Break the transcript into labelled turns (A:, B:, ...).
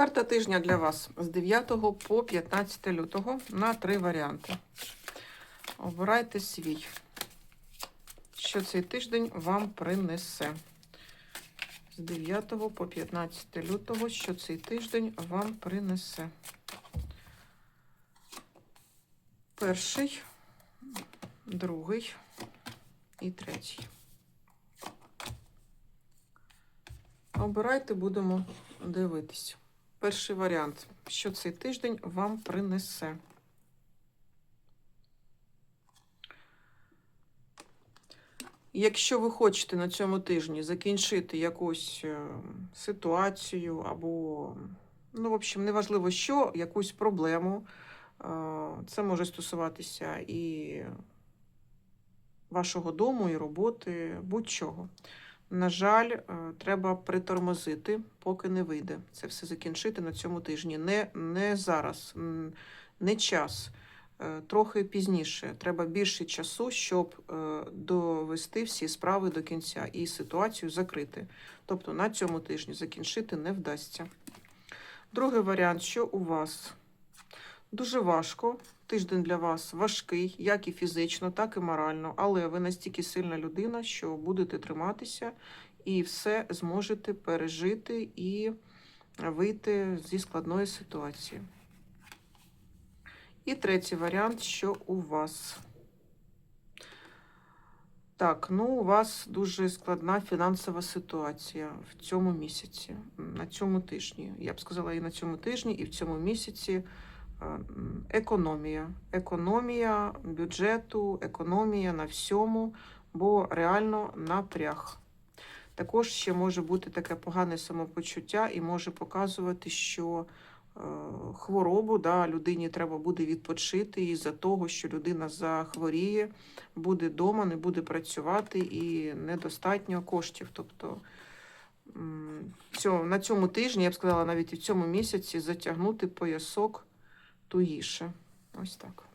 A: Карта тижня для вас з 9 по 15 лютого на три варіанти. Обирайте свій. Що цей тиждень вам принесе? З 9 по 15 лютого, що цей тиждень вам принесе? Перший, другий і третій. Обирайте, будемо дивитись. Перший варіант. Що цей тиждень вам принесе? Якщо ви хочете на цьому тижні закінчити якусь е, ситуацію або, ну, в общем, неважливо що, якусь проблему, е, це може стосуватися і вашого дому, і роботи, будь-чого. На жаль, е, треба притормозити, поки не вийде. Це все закінчити на цьому тижні. Не, не зараз, не час. Е, Трохи пізніше. Треба більше часу, щоб е, довести всі справи до кінця і ситуацію закрити. Тобто на цьому тижні закінчити не вдасться. Другий варіант, що у вас дуже важко. Тиждень для вас важкий, як і фізично, так і морально, але ви настільки сильна людина, що будете триматися і все зможете пережити і вийти зі складної ситуації. І третій варіант, що у вас. Так, ну у вас дуже складна фінансова ситуація в цьому місяці, на цьому тижні. Я б сказала, і на цьому тижні, і в цьому місяці економія. Економія бюджету, економія на всьому, бо реально напряг. Також ще може бути таке погане самопочуття і може показувати, що е, хворобу да, людині треба буде відпочити із-за того, що людина захворіє, буде вдома, не буде працювати і недостатньо коштів. Тобто на цьому тижні, я б сказала, навіть і в цьому місяці затягнути поясок тугіше. Ось так.